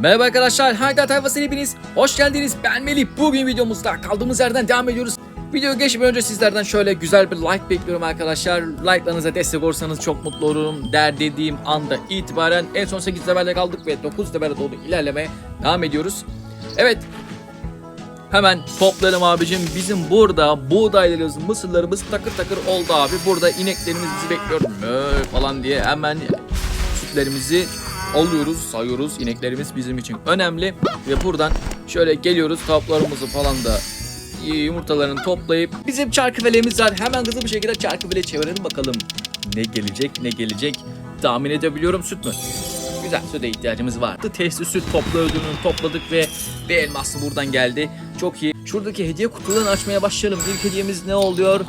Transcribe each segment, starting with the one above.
Merhaba arkadaşlar, Hayda Tayfası hepiniz hoş geldiniz. Ben Melih. Bugün videomuzda kaldığımız yerden devam ediyoruz. Video geçmeden önce sizlerden şöyle güzel bir like bekliyorum arkadaşlar. Like'larınıza destek olursanız çok mutlu olurum. Der dediğim anda itibaren en son 8 levelde kaldık ve 9 levelde doğru ilerlemeye devam ediyoruz. Evet, Hemen toplayalım abicim. Bizim burada buğdaylarımız, mısırlarımız takır takır oldu abi. Burada ineklerimiz bizi bekliyor falan diye hemen sütlerimizi alıyoruz, sayıyoruz. İneklerimiz bizim için önemli. Ve buradan şöyle geliyoruz tavuklarımızı falan da yumurtalarını toplayıp bizim çarkıfelemiz var. Hemen hızlı bir şekilde çarkıfele çevirelim bakalım. Ne gelecek ne gelecek tahmin edebiliyorum süt mü? Güzel süte ihtiyacımız vardı. Testi süt topla ödülünü topladık ve bir elması buradan geldi. Çok iyi. Şuradaki hediye kutularını açmaya başlayalım. İlk hediyemiz ne oluyor?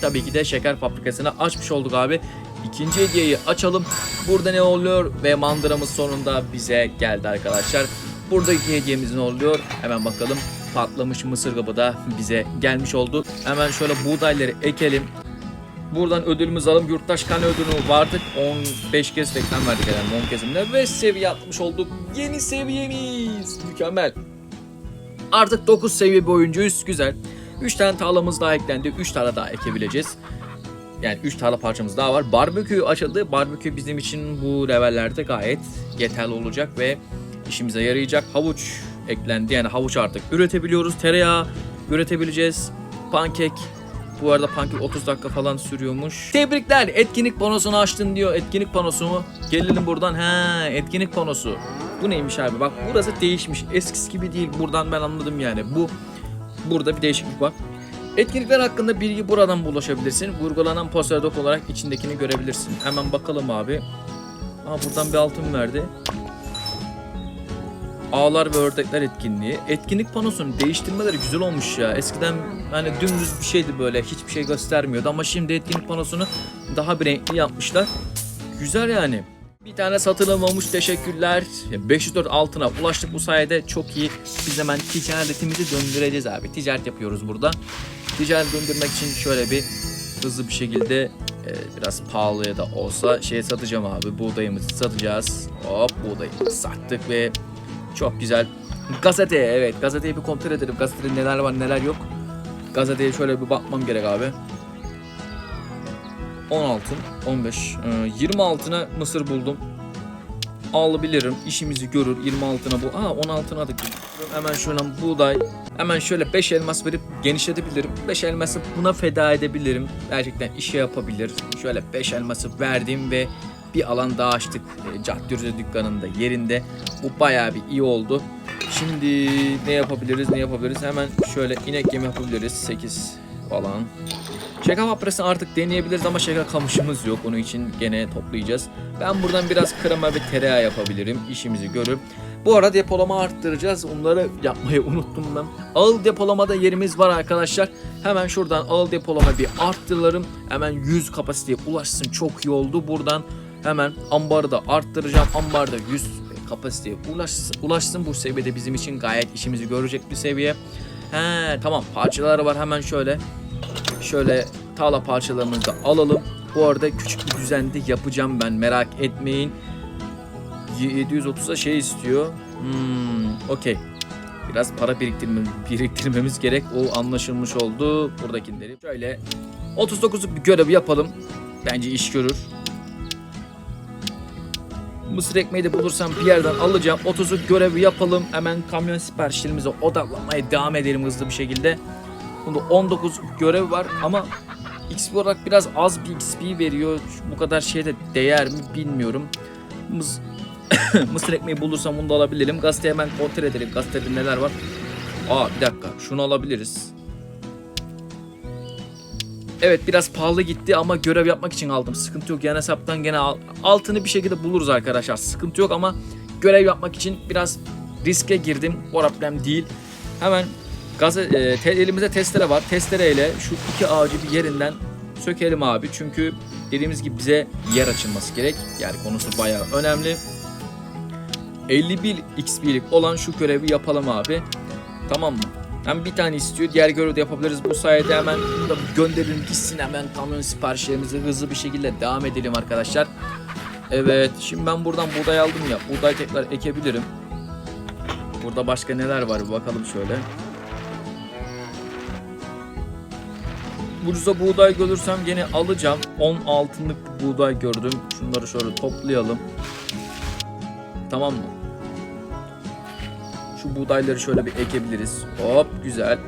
Tabii ki de şeker fabrikasını açmış olduk abi. İkinci hediyeyi açalım. Burada ne oluyor? Ve mandıramız sonunda bize geldi arkadaşlar. Buradaki hediyemiz ne oluyor? Hemen bakalım. Patlamış mısır kabı da bize gelmiş oldu. Hemen şöyle buğdayları ekelim. Buradan ödülümüzü alalım. Yurttaş kan ödülü vardık. 15 kez reklam verdik yani 10 kezimde. Ve seviye atmış olduk. Yeni seviyemiz. Mükemmel. Artık 9 seviye bir oyuncuyuz. Güzel. 3 tane tarlamız daha eklendi. 3 tane daha ekebileceğiz. Yani 3 tarla parçamız daha var. Barbekü açıldı. Barbekü bizim için bu levellerde gayet yeterli olacak ve işimize yarayacak. Havuç eklendi. Yani havuç artık üretebiliyoruz. Tereyağı üretebileceğiz. Pankek. Bu arada pankek 30 dakika falan sürüyormuş. Tebrikler. Etkinlik panosunu açtın diyor. Etkinlik panosu mu? Gelelim buradan. Ha, etkinlik panosu. Bu neymiş abi? Bak burası değişmiş. Eskisi gibi değil. Buradan ben anladım yani. Bu burada bir değişiklik var. Etkinlikler hakkında bilgi buradan ulaşabilirsin. Vurgulanan posterdok olarak içindekini görebilirsin. Hemen bakalım abi. Aa, buradan bir altın verdi. Ağlar ve ördekler etkinliği. Etkinlik panosunun değiştirmeleri güzel olmuş ya. Eskiden hani dümdüz bir şeydi böyle hiçbir şey göstermiyordu ama şimdi etkinlik panosunu daha bir renkli yapmışlar. Güzel yani. Bir tane satılamamış teşekkürler. 504 altına ulaştık bu sayede çok iyi. Biz hemen ticaretimizi döndüreceğiz abi. Ticaret yapıyoruz burada. Ticaret döndürmek için şöyle bir hızlı bir şekilde e, biraz pahalıya da olsa şey satacağım abi. Buğdayımızı satacağız. Hop buğdayı sattık ve çok güzel. Gazete evet gazeteyi bir kontrol edelim. Gazetede neler var neler yok. Gazeteye şöyle bir bakmam gerek abi. 10 altın, 15, e, 20 altına mısır buldum. Alabilirim, işimizi görür. 20 altına bu. Aa 10 altına da Hemen şöyle buğday. Hemen şöyle 5 elmas verip genişletebilirim. 5 elması buna feda edebilirim. Gerçekten işe yapabilir. Şöyle 5 elması verdim ve bir alan daha açtık. E, dükkanında yerinde. Bu bayağı bir iyi oldu. Şimdi ne yapabiliriz ne yapabiliriz? Hemen şöyle inek yemi yapabiliriz. 8 falan. Şeker fabrikasını artık deneyebiliriz ama şeker kamışımız yok. Onun için gene toplayacağız. Ben buradan biraz krema ve tereyağı yapabilirim. İşimizi görür. Bu arada depolama arttıracağız. Onları yapmayı unuttum ben. Ağıl depolamada yerimiz var arkadaşlar. Hemen şuradan ağıl depolama bir arttıralım. Hemen 100 kapasiteye ulaşsın. Çok iyi oldu. Buradan hemen ambarı da arttıracağım. Ambarda 100 kapasiteye ulaşsın. ulaşsın. Bu seviyede bizim için gayet işimizi görecek bir seviye. He tamam parçaları var hemen şöyle Şöyle tağla parçalarımızı da alalım. Bu arada küçük bir düzende yapacağım ben merak etmeyin. 730'a şey istiyor. Hmm, okey. Biraz para biriktirme, biriktirmemiz gerek. O anlaşılmış oldu. Buradakileri şöyle 39'luk bir görev yapalım. Bence iş görür. Mısır ekmeği de bulursam bir yerden alacağım. 30'luk görevi yapalım. Hemen kamyon siparişlerimize odaklanmaya devam edelim hızlı bir şekilde. Bunda 19 görev var ama XP olarak biraz az bir XP veriyor. Bu kadar şeyde değer mi bilmiyorum. Mız Mısır ekmeği bulursam bunu da alabilirim. Gazeteyi hemen kontrol edelim. Gazetede neler var. Aa bir dakika şunu alabiliriz. Evet biraz pahalı gitti ama görev yapmak için aldım. Sıkıntı yok. Yani hesaptan gene al- altını bir şekilde buluruz arkadaşlar. Sıkıntı yok ama görev yapmak için biraz riske girdim. O problem değil. Hemen Gaz e, te- elimizde testere var. Testereyle şu iki ağacı bir yerinden sökelim abi. Çünkü dediğimiz gibi bize yer açılması gerek. Yani konusu bayağı önemli. 51 XP'lik olan şu görevi yapalım abi. Tamam mı? Hem bir tane istiyor. Diğer görevi de yapabiliriz. Bu sayede hemen bunu da gönderelim gitsin hemen kamyon siparişlerimizi hızlı bir şekilde devam edelim arkadaşlar. Evet. Şimdi ben buradan buğday aldım ya. Buğday tekrar ekebilirim. Burada başka neler var bakalım şöyle. Bursa buğday görürsem gene alacağım. 10 altınlık buğday gördüm. Şunları şöyle toplayalım. Tamam mı? Şu buğdayları şöyle bir ekebiliriz. Hop güzel.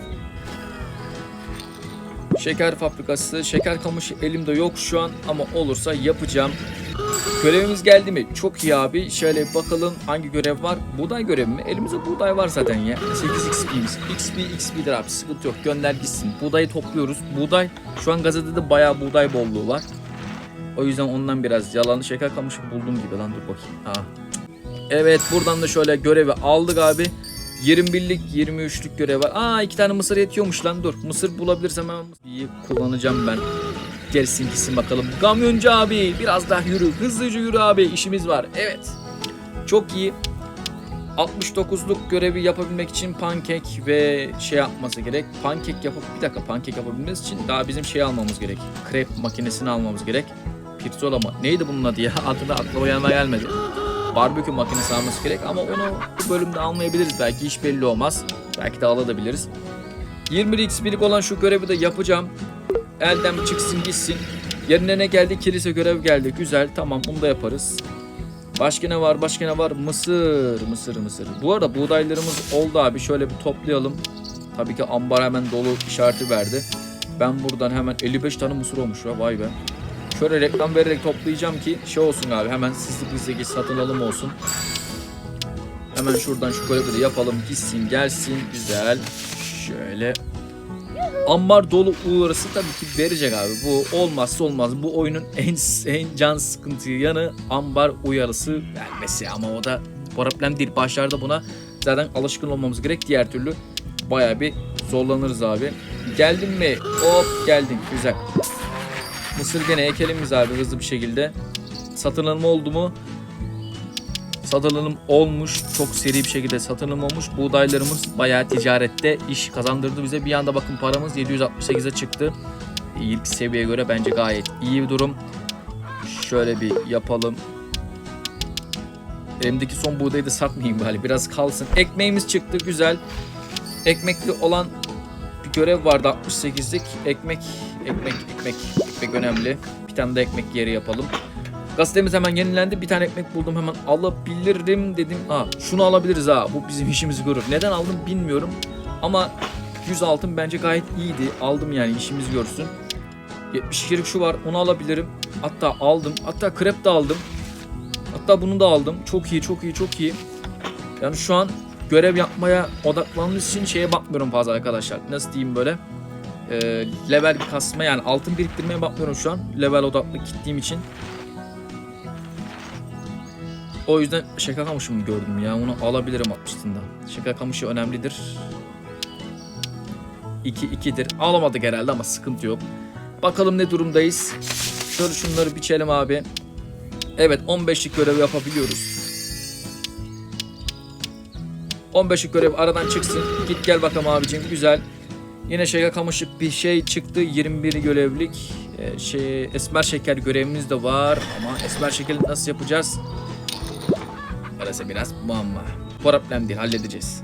Şeker fabrikası, şeker kamışı elimde yok şu an ama olursa yapacağım. Görevimiz geldi mi? Çok iyi abi. Şöyle bakalım hangi görev var? Buğday görevi mi? Elimizde buğday var zaten ya. 8 XP'miz. XP XP'dir abi. Sıkıntı yok. Gönder gitsin. Buğdayı topluyoruz. Buğday şu an gazetede bayağı buğday bolluğu var. O yüzden ondan biraz yalanı şeker kamışı buldum gibi lan dur bakayım. Ha. Evet buradan da şöyle görevi aldık abi. 21'lik 23'lük görev var. Aa iki tane mısır yetiyormuş lan dur. Mısır bulabilirsem hemen iyi kullanacağım ben. Gelsin gitsin bakalım. Kamyoncu abi biraz daha yürü. Hızlıca yürü abi işimiz var. Evet. Çok iyi. 69'luk görevi yapabilmek için pankek ve şey yapması gerek. Pankek yapıp bir dakika pankek yapabilmemiz için daha bizim şey almamız gerek. Krep makinesini almamız gerek. Pirzola mı? Neydi bunun adı ya? Adı da aklıma gelmedi. Barbekü makinesi alması gerek ama onu bu bölümde almayabiliriz belki hiç belli olmaz. Belki de alabiliriz. 20 XP'lik olan şu görevi de yapacağım. Elden çıksın gitsin. Yerine ne geldi? Kilise görev geldi. Güzel tamam bunu da yaparız. Başka ne var? Başka ne var? Mısır, mısır, mısır. Bu arada buğdaylarımız oldu abi. Şöyle bir toplayalım. Tabii ki ambar hemen dolu işareti verdi. Ben buradan hemen 55 tane mısır olmuş ya. Vay be. Şöyle reklam vererek toplayacağım ki şey olsun abi. Hemen sızlık bizdeki satın alım olsun. Hemen şuradan şu de yapalım. Gitsin gelsin. Güzel. Şöyle ambar dolu uğrası tabii ki verecek abi. Bu olmazsa olmaz. Bu oyunun en en can sıkıntı yanı ambar uyarısı vermesi ama o da problem değil. Başlarda buna zaten alışkın olmamız gerek. Diğer türlü bayağı bir zorlanırız abi. Geldin mi? Hop geldin. Güzel. Mısır gene ekelim biz abi hızlı bir şekilde. Satın alım oldu mu? Satın alım olmuş. Çok seri bir şekilde satın alım olmuş. Buğdaylarımız bayağı ticarette iş kazandırdı bize. Bir anda bakın paramız 768'e çıktı. İlk seviyeye göre bence gayet iyi bir durum. Şöyle bir yapalım. Elimdeki son buğdayı da satmayayım bari. Biraz kalsın. Ekmeğimiz çıktı. Güzel. Ekmekli olan bir görev vardı 68'lik. Ekmek, ekmek, ekmek. Ekmek önemli. Bir tane de ekmek yeri yapalım. Gazetemiz hemen yenilendi. Bir tane ekmek buldum hemen alabilirim dedim. Aa şunu alabiliriz ha. Bu bizim işimizi görür. Neden aldım bilmiyorum. Ama 100 altın bence gayet iyiydi. Aldım yani işimizi görsün. 72'lik şu var. Onu alabilirim. Hatta aldım. Hatta krep de aldım. Hatta bunu da aldım. Çok iyi, çok iyi, çok iyi. Yani şu an görev yapmaya odaklandığımız için şeye bakmıyorum fazla arkadaşlar. Nasıl diyeyim böyle? Ee, level kasma yani altın biriktirmeye bakmıyorum şu an. Level odaklı gittiğim için. O yüzden şeker kamışımı gördüm ya. Onu alabilirim 60'ında. Şeker kamışı önemlidir. 2 2'dir. Alamadık herhalde ama sıkıntı yok. Bakalım ne durumdayız. Şöyle şunları biçelim abi. Evet 15'lik görev yapabiliyoruz. 15'lik görev aradan çıksın. Git gel bakalım abicim. Güzel. Yine şeker kamışı bir şey çıktı. 21 görevlik. Ee, şey esmer şeker görevimiz de var ama esmer şekeri nasıl yapacağız? Orası biraz muamma. Problem değil halledeceğiz.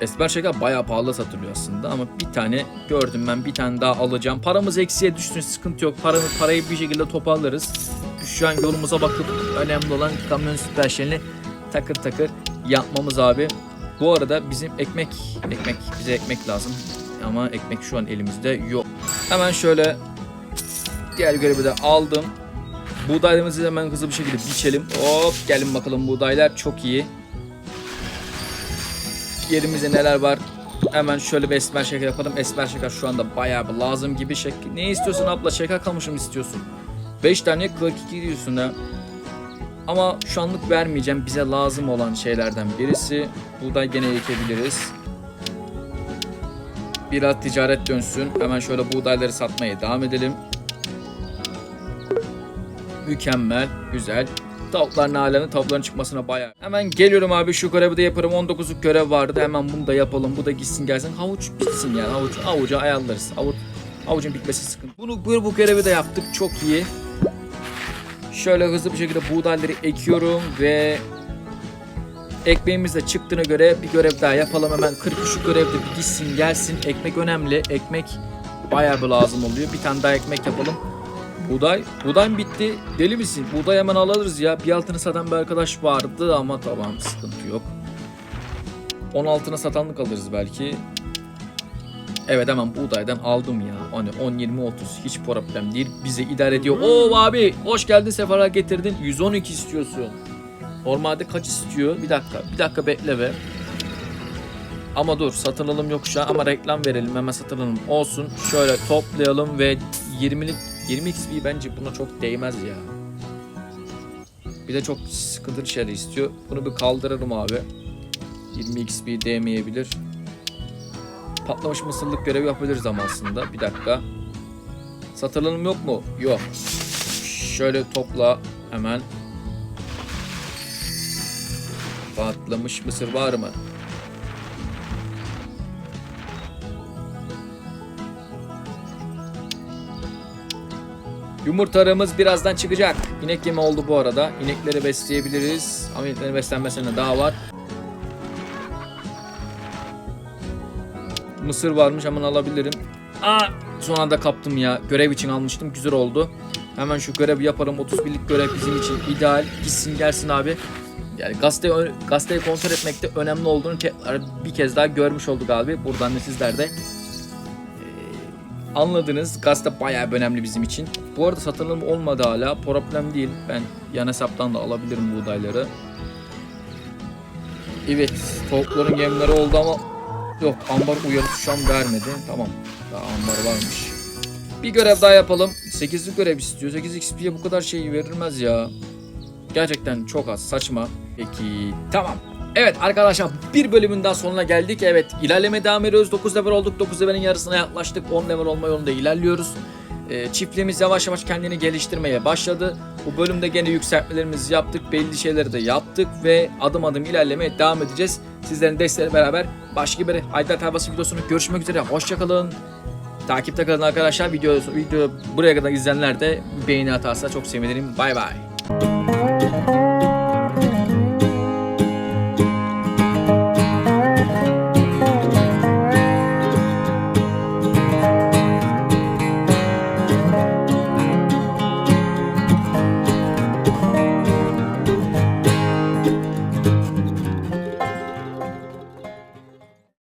Esmer şeker bayağı pahalı satılıyor aslında ama bir tane gördüm ben bir tane daha alacağım. Paramız eksiye düşsün sıkıntı yok. Paramı, parayı bir şekilde toparlarız. Şu an yolumuza bakıp önemli olan kamyon siparişlerini takır takır yapmamız abi. Bu arada bizim ekmek, ekmek bize ekmek lazım. Ama ekmek şu an elimizde yok. Hemen şöyle diğer görevi de aldım. Buğdaylarımızı hemen hızlı bir şekilde biçelim. Hop gelin bakalım buğdaylar çok iyi. Yerimizde neler var? Hemen şöyle bir esmer şeker yapalım. Esmer şeker şu anda bayağı bir lazım gibi. Şek ne istiyorsun abla? Şeker kamışı mı istiyorsun? 5 tane 42 diyorsun ha. Ama şu anlık vermeyeceğim. Bize lazım olan şeylerden birisi. Buğday gene ekebiliriz. Biraz ticaret dönsün. Hemen şöyle buğdayları satmaya devam edelim. Mükemmel, güzel. Tavukların halini tavukların çıkmasına bayağı. Hemen geliyorum abi şu görevi de yaparım. 19'luk görev vardı. Hemen bunu da yapalım. Bu da gitsin gelsin. Havuç bitsin yani. Havuç, havuca ayarlarız. Havuç, havucun bitmesi sıkıntı. Bunu bu, bu görevi de yaptık. Çok iyi. Şöyle hızlı bir şekilde buğdayları ekiyorum ve ekmeğimiz de çıktığına göre bir görev daha yapalım. Hemen 43 görevde bir gitsin gelsin. Ekmek önemli. Ekmek bayağı bir lazım oluyor. Bir tane daha ekmek yapalım. Buğday, buğday mı bitti? Deli misin? Buğday hemen alırız ya. Bir altını satan bir arkadaş vardı ama tamam sıkıntı yok. 10 altına satanlık alırız belki. Evet hemen buğdaydan aldım ya. Hani 10 20 30 hiç problem değil. Bize idare ediyor. Oo abi hoş geldin sefalar getirdin. 112 istiyorsun. Normalde kaç istiyor? Bir dakika. Bir dakika bekle be. Ama dur satın alım yok şu an ama reklam verelim hemen satın alım olsun. Şöyle toplayalım ve 20'lik 20 XP bence buna çok değmez ya. Bir de çok sıkıntılı şeyler istiyor. Bunu bir kaldırırım abi. 20 XP değmeyebilir. Patlamış mısırlık görevi yapabiliriz ama aslında. Bir dakika. Satın alım yok mu? Yok. Şöyle topla hemen. Patlamış mısır var mı? Yumurtalarımız birazdan çıkacak. İnek yemi oldu bu arada. İnekleri besleyebiliriz. Ama ineklerin beslenmesine daha var. Mısır varmış hemen alabilirim. Aa, son anda kaptım ya. Görev için almıştım. Güzel oldu. Hemen şu görevi yaparım. 31'lik görev bizim için ideal. Gitsin gelsin abi. Yani gazeteyi, gazeteyi kontrol etmekte önemli olduğunu tekrar bir kez daha görmüş olduk abi. Buradan da sizler de anladınız. Gazete bayağı önemli bizim için. Bu arada satılım olmadı hala. Problem değil. Ben yan hesaptan da alabilirim buğdayları. Evet. Tavukların yemleri oldu ama yok ambar uyarısı şu an vermedi. Tamam. Daha ambar varmış. Bir görev daha yapalım. 8'lik görev istiyor. 8 XP'ye bu kadar şey verilmez ya. Gerçekten çok az. Saçma. Peki. Tamam. Evet arkadaşlar bir bölümün daha sonuna geldik. Evet ilerleme devam ediyoruz. 9 level olduk. 9 levelin yarısına yaklaştık. 10 level olma yolunda ilerliyoruz. Ee, çiftliğimiz yavaş yavaş kendini geliştirmeye başladı. Bu bölümde gene yükseltmelerimizi yaptık. Belli şeyleri de yaptık ve adım adım ilerlemeye devam edeceğiz. Sizlerin desteğiyle beraber başka bir Haydar Tarlası videosunu görüşmek üzere. Hoşçakalın. Takipte kalın arkadaşlar. Video, video buraya kadar izleyenler de beğeni atarsa çok sevinirim. Bay bay.